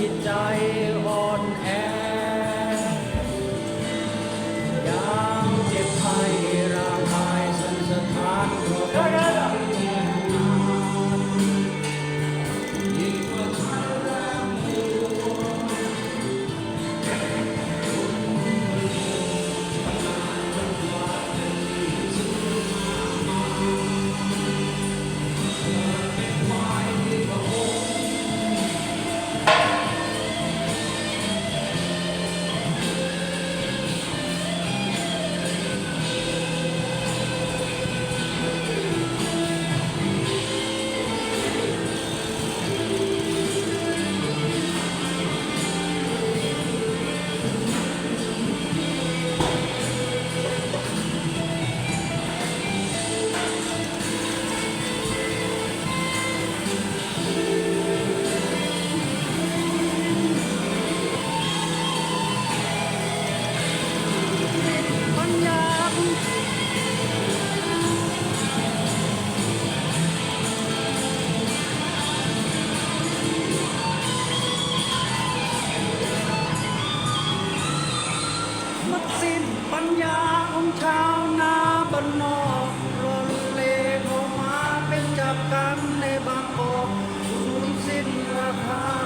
จิตใจอ่อนแอ มัดสิ้นปัญญาของชาวนาบ้านนอกหล่นเลเข้ามาเป็นจับกันในบางกอกสูญสิ้นราคา